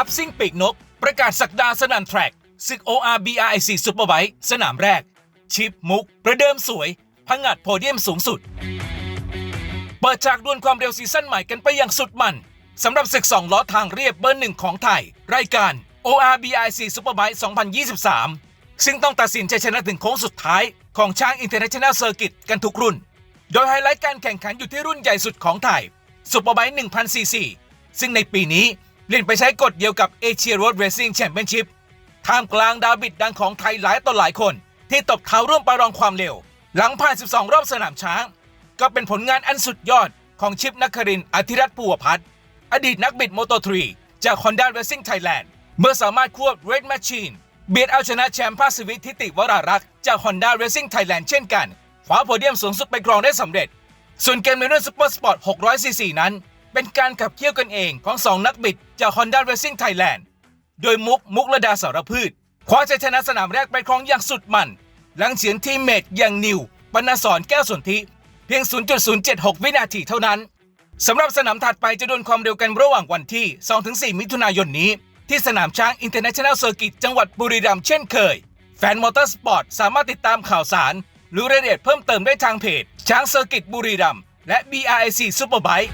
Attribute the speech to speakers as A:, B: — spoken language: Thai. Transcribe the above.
A: ัพซิ่งปีกนก ประกาศสักดาสนันแทร็กศึก ORBRIC Superbike สนามแรก ชิปมุก ประเดิมสวย พังงัดโพเดียมสูงสุด เปิดฉากดวลความเร็วซีซั่นใหม่กันไปอย่างสุดมันสำหรับศึกสองล้อทางเรียบเบอร์หนึ่งของไทย รายการ ORBIC Superbike 2023 ซึ่งต้องตัดสินชัยชนะถึงโค้งสุดท้ายของช้าง International Circuit กันทุกรุ่น โดยไฮไลท์การแข่งขันอยู่ที่รุ่นใหญ่สุดของไทย Superbike 1,000ซีซีซึ่งในปีนี้ เลี่นไปใช้กฎเดียวกับ Asia Road Racing Championship ท่ามกลางดาวบิดดังของไทยหลายต่อหลายคน ที่ตบเท้าร่วมประลองความเร็ว หลังผ่าน 12 รอบสนามช้าง ก็เป็นผลงานอันสุดยอดของชิปนักครินอธิรัตน์ปัวพัฒน์อดีตนักบิดโมโตทรีจาก Honda Racing Thailand เมื่อสามารถควบ Red Machine เบียดเอาชนะแชมป์ภาคสวิตทิติวรารักษ์จาก Honda Racing Thailand เช่นกันคว้าโพเดียมสูงสุดไปครองได้สำเร็จ ส่วนเกมในรุ่นซุปเปอร์สปอร์ต 600cc นั้น เป็นการขับเคี่ยวกันเองของ 2 นักบิดจาก Honda Racing Thailand โดยมุกมุกระดาสารพืชคว้าชัยชนะสนามแรกไปครองอย่างสุดมัน หลังเฉียนทีมเมทอย่างนิวปนสอนแก้วสนธิเพียง 0.076 วินาทีเท่านั้นสำหรับสนามถัดไปจะดวลความเร็วกันระหว่างวันที่ 2-4 มิถุนายนนี้ ที่สนามช้าง International Circuit จังหวัดบุรีรัมย์เช่นเคย แฟนมอเตอร์สปอร์ตสามารถติดตามข่าวสาร หรือรายละเอียดเพิ่มเติมได้ทางเพจช้างเซอร์กิตบุรีรัมย์และ BRIC Superbike